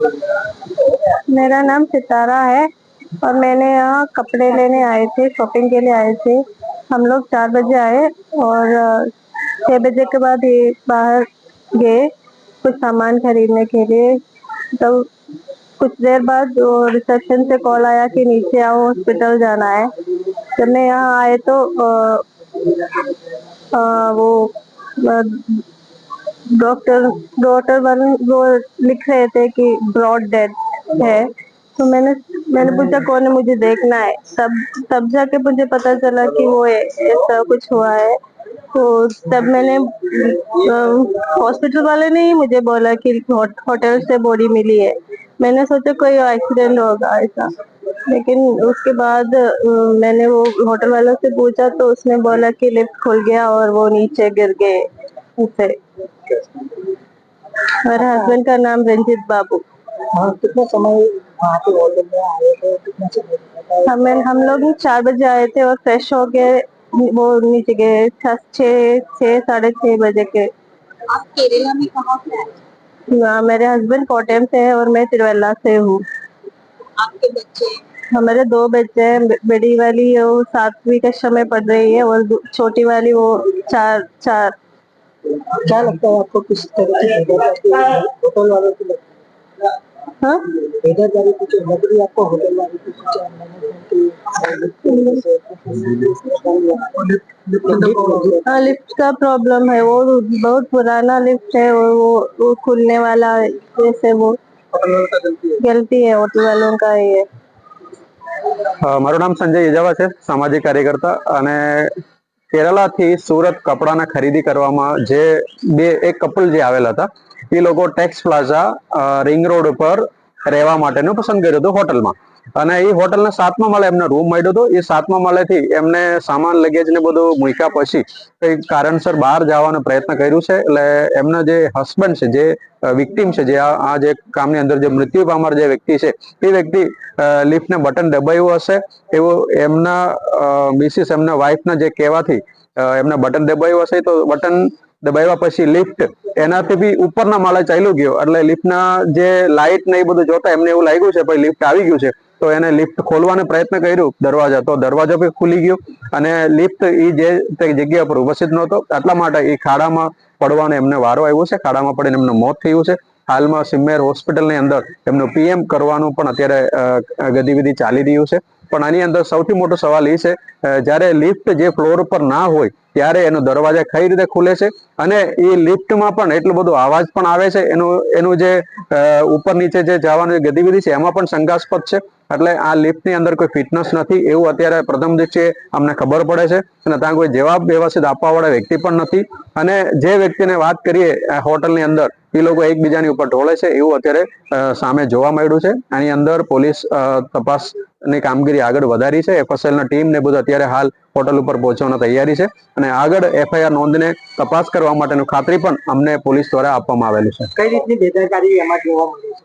मेरा नाम सितारा है और मैंने यहाँ कपड़े लेने आए थे शॉपिंग के लिए आए थे। हम लोग चार बजे आए और छह बजे के बाद ये बाहर गए कुछ सामान खरीदने के लिए। तो कुछ देर बाद रिसेप्शन से कॉल आया कि नीचे आओ हॉस्पिटल जाना है। जब मैं यहाँ आए तो अ, अ, वो अ, डॉक्टर डॉक्टर वन वो लिख रहे थे कि ब्रॉड डेथ है। तो मैंने मैंने पूछा, कौन है? मुझे देखना है। तब तब जाके मुझे पता चला कि वो ऐसा कुछ हुआ है। तो तब मैंने हॉस्पिटल वाले ने ही मुझे बोला कि होटल से बॉडी मिली है। मैंने सोचा, कोई एक्सीडेंट होगा ऐसा। लेकिन उसके बाद मैंने वो होटल वालों से पूछा तो उसने बोला कि लिफ्ट खुल गया और वो नीचे गिर गए उसे। मेरे हस्बैंड का नाम रंजीत बाबू। हाँ कितना समय वहाँ पे में आए थे? कितना समय हमें हम लोग चार बजे आए थे और फ्रेश होके वो नीचे गए छ- साढ़े छः बजे के। आप केरला में कहाँ से आए? हाँ, मेरे हस्बैंड कोटम से है और मैं तिरुवल्ला से हूँ। आपके बच्चे हमारे दो बच्चे हैं बड़ी वाली वो सातवीं कक्षा में पढ़ रही है और छोटी वाली वो चार चार। क्या लगता है आपको किस तरह की बेदरकारी होटल वालों की लगती हाँ है बेदरकारी कुछ लग रही है आपको होटल वालों की कुछ मैनेजमेंट हाँ लिफ्ट का प्रॉब्लम है वो बहुत पुराना लिफ्ट है और वो वो खुलने वाला है, जैसे वो गलती है होटल वालों का ये અ, મારું નામ સંજય ઇજાવા છે સામાજિક કાર્યકર્તા અને કેરલાથી સુરત કપડાના ખરીદી કરવામાં જે બે, એક કપલ જે આવેલા હતા, એ લોકો ટેક્સ પ્લાઝા રિંગ રોડ ઉપર રહેવા માટેનું પસંદ કર્યું હતું હોટલમાં. અને એ હોટલના સાતમા માળે એમને રૂમ મળ્યો હતો. એ સાતમા માળેથી એમને સામાન લગેજ ને બધું મૂક્યા પછી કઈ કારણસર બહાર જવાનો પ્રયત્ન કર્યું છે. એટલે એમના જે હસબન્ડ છે, જે વિક્ટીમ છે, જે આ જે કામની અંદર જે મૃત્યુ પામર જે વ્યક્તિ છે, એ વ્યક્તિ લિફ્ટ ને બટન દબાયું હશે. એવું એમના મિસિસ એમના વાઇફના જે કહેવાથી એમને બટન દબાયું હશે. તો બટન દબાવ્યા પછી લિફ્ટ એનાથી બી ઉપરના માળે ચાલ્યું ગયો. એટલે લિફ્ટના જે લાઇટ ને એ બધું જોતા એમને એવું લાગ્યું છે, ભાઈ લિફ્ટ આવી ગયું છે. તો એને લિફ્ટ ખોલવાનો પ્રયત્ન કર્યું દરવાજા. તો દરવાજો બી ખુલી ગયો અને લિફ્ટ એ જે તે જગ્યા પર ઉપસ્થિત નહોતો. એટલા માટે એ ખાડામાં પડવાનો એમને વારો આવ્યો છે. ખાડામાં પડીને એમનું મોત થયું છે. હાલમાં સિમ્મેર હોસ્પિટલની અંદર એમનું પીએમ કરવાનું પણ અત્યારે ગતિવિધિ ચાલી રહ્યું છે. પણ આની અંદર સૌથી મોટો સવાલ એ છે જ્યારે લિફ્ટ જે ફ્લોર ઉપર ના હોય ત્યારે એનો દરવાજા કઈ રીતે ખુલે છે? અને એ લિફ્ટમાં પણ એટલો બધો અવાજ પણ આવે છે. એનું એનું જે ઉપર નીચે જે જવાનું ગતિવિધિ છે, એમાં પણ શંકાસ્પદ છે. એટલે આ લિફ્ટની અંદર કોઈ ફિટનેસ નથી એવું અત્યારે પ્રથમ છે અમને ખબર પડે છે. અને ત્યાં કોઈ જવાબ વ્યવસ્થિત આપવા વાળા વ્યક્તિ પણ નથી. અને જે વ્યક્તિને વાત કરીએ હોટલની અંદર એ લોકો એકબીજાની ઉપર ઢોળે છે એવું અત્યારે સામે જોવા મળ્યું છે. આની અંદર પોલીસ તપાસની કામગીરી આગળ વધારી છે. એફએસએલના ટીમ ને બધું અત્યારે હાલ હોટલ ઉપર પહોંચવાની તૈયારી છે અને આગળ એફઆઈઆર નોંધને તપાસ કરવા માટેનું ખાતરી પણ અમને પોલીસ દ્વારા આપવામાં આવેલી છે. કઈ રીતની બેદરકારી એમાં જોવા મળી છે?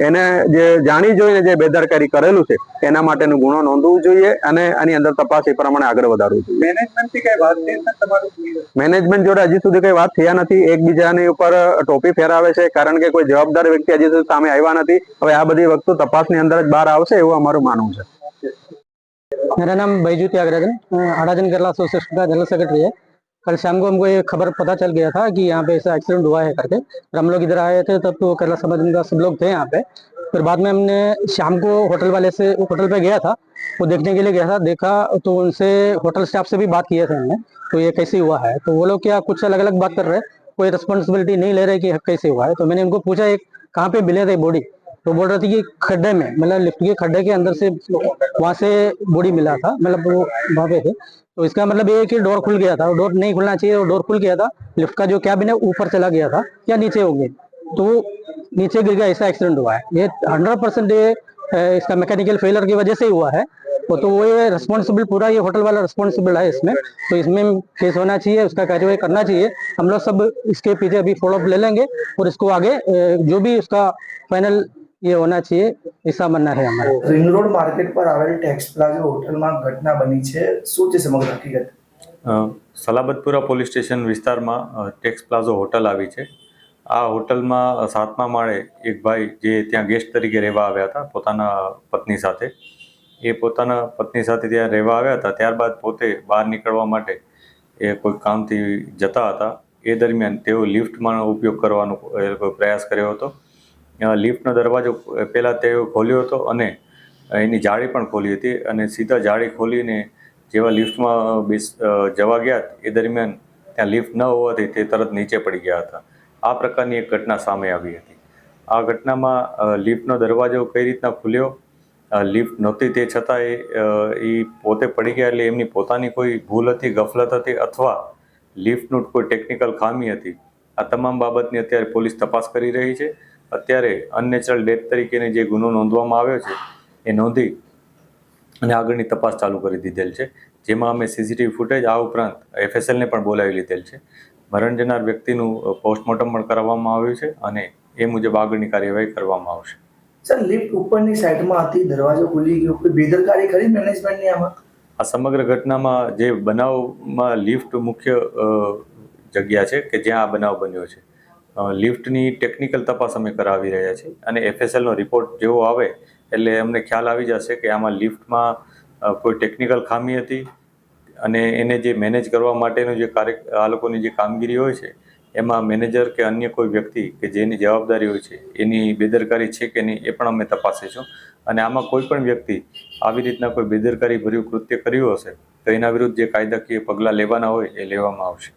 એને જે જાણી જોઈને જે બેદરકારી કરેલું છે એના માટેનો ગુનો નોંધવું જોઈએ અને આની અંદર તપાસ એ પ્રમાણે આગળ વધારવું જોઈએ મેનેજમેન્ટ થી કઈ વાત થઈ છે તમારું મેનેજમેન્ટ જોડે હજી સુધી કઈ વાત થયા નથી એકબીજાની ઉપર ટોપી ફેરાવે છે કારણ કે કોઈ જવાબદાર વ્યક્તિ હજી સુધી સામે આવ્યા નથી હવે આ બધી વસ્તુ તપાસની અંદર જ બહાર આવશે એવું અમારું માનવું છે मेरा नाम बैजू त्यागराजन आड़ाजन केरला एसोसिएशन का जनरल सेक्रेटरी है कल शाम को हमको ये खबर पता चल गया था कि यहाँ पे ऐसा एक्सीडेंट हुआ है करके। हम लोग इधर आए थे तब तो केरला समाज का सब लोग थे यहाँ पे। फिर बाद में हमने शाम को होटल वाले से, होटल पे गया था। वो देखने के लिए गया था, देखा तो उनसे होटल स्टाफ से भी बात किया था हमने तो ये कैसे हुआ है? तो वो लोग क्या कुछ अलग अलग बात कर रहे हैं? कोई रिस्पॉन्सिबिलिटी नहीं ले रहे कि कैसे हुआ है? तो मैंने उनको पूछा, एक कहाँ पे मिले थे बॉडी तो बोल रहे थे कि खड्डे में मतलब लिफ्ट के खड्डे के अंदर से वहाँ से बॉडी मिला था मतलब वो वहाँ पे थे। तो इसका मतलब ये है कि डोर खुल गया था डोर नहीं खुलना चाहिए, और डोर खुल गया था, लिफ्ट का जो कैबिन है, ऊपर चला गया था, या नीचे होंगे तो नीचे गिर गया, ऐसा एक्सीडेंट हुआ है। ये हंड्रेड ये इसका मैकेनिकल फेलियर की वजह से ही हुआ है। वो तो वो ये रिस्पॉन्सिबल पूरा ये होटल वाला रिस्पॉन्सिबल है इसमें। तो इसमें केस होना चाहिए, उसका कार्यवाही करना चाहिए। हम लोग सब इसके पीछे अभी फॉलोअप ले लेंगे, और इसको आगे जो भी उसका फाइनल ये होना चाहिए ऐसा मानना है हमारा રિંગ રોડ માર્કેટ પર આવેલ ટેક્સ પ્લાઝા હોટલમાં ઘટના બની છે શું છે સમગ્ર હકીકત અ, સલાબતપુરા પોલીસ સ્ટેશન વિસ્તારમાં અ, ટેક્સ પ્લાઝો હોટલ આવી છે આ હોટલમાં સાતમા માળે એક ભાઈ જે ત્યાં ગેસ્ટ તરીકે રહેવા આવ્યા હતા પોતાના પત્ની સાથે એ પોતાના પત્ની સાથે ત્યાં રહેવા આવ્યા હતા ત્યારબાદ પોતે બહાર નીકળવા માટે એ કોઈ કામથી જતા હતા એ દરમિયાન તેઓ લિફ્ટમાં ઉપયોગ કરવાનો એ લોકોએ પ્રયાસ કર્યો હતો અ, લિફ્ટનો દરવાજો પહેલાં તેઓ ખોલ્યો હતો અને એની જાળી પણ ખોલી હતી અને સીધા જાળી ખોલીને જેવા લિફ્ટમાં બેસ જવા ગયા એ દરમિયાન ત્યાં લિફ્ટ ન હોવાથી તે તરત નીચે પડી ગયા હતા. આ પ્રકારની એક ઘટના સામે આવી હતી. આ ઘટનામાં લિફ્ટનો દરવાજો કઈ રીતના ખુલ્યો? લિફ્ટ નહોતી તે છતાં એ એ પોતે પડી ગયા એટલે એમની પોતાની કોઈ ભૂલ હતી, ગફલત હતી અથવા લિફ્ટનું કોઈ ટેકનિકલ ખામી હતી? આ તમામ બાબતની અત્યારે પોલીસ તપાસ કરી રહી છે. અત્યારે અનનેચરલ ડેથ તરીકેની જે ગુનો નોંધવામાં આવ્યો છે એ નોંધી અને આગળની તપાસ ચાલુ કરી દીધેલ છે. જેમાં અમે સીસીટીવી ફૂટેજ આ ઉપરાંત એફએસએલને પણ બોલાવી લીધેલ છે. મરણ જનાર વ્યક્તિનું પોસ્ટમોર્ટમ પણ કરાવવામાં આવ્યું છે અને એ મુજબ આગળની કાર્યવાહી કરવામાં આવશે. સર લિફ્ટ ઉપરની સાઈડમાં હતી દરવાજો ખુલી ગયો કોઈ બેદરકારી ખરી મેનેજમેન્ટની આમાં? આ સમગ્ર ઘટનામાં જે બનાવમાં લિફ્ટ મુખ્ય જગ્યા છે કે જ્યાં આ બનાવ બન્યો છે. લિફ્ટની ટેકનિકલ તપાસ અમે કરાવી રહ્યા છીએ અને એફએસએલનો રિપોર્ટ જેવો આવે એટલે અમને ખ્યાલ આવી જશે કે આમાં લિફ્ટમાં કોઈ ટેકનિકલ ખામી હતી અને એને જે મેનેજ કરવા માટેનું જે કાર્ય, આ લોકોની જે કામગીરી હોય છે, એમાં મેનેજર કે અન્ય કોઈ વ્યક્તિ કે જેની જવાબદારી હોય છે, એની બેદરકારી છે કે નહીં એ પણ અમે તપાસીશું. અને આમાં કોઈ પણ વ્યક્તિ આવી રીતના કોઈ બેદરકારી ભર્યું કૃત્ય કર્યું હશે તો એના વિરુદ્ધ જે કાયદાકીય પગલાં લેવાના હોય એ લેવામાં આવશે.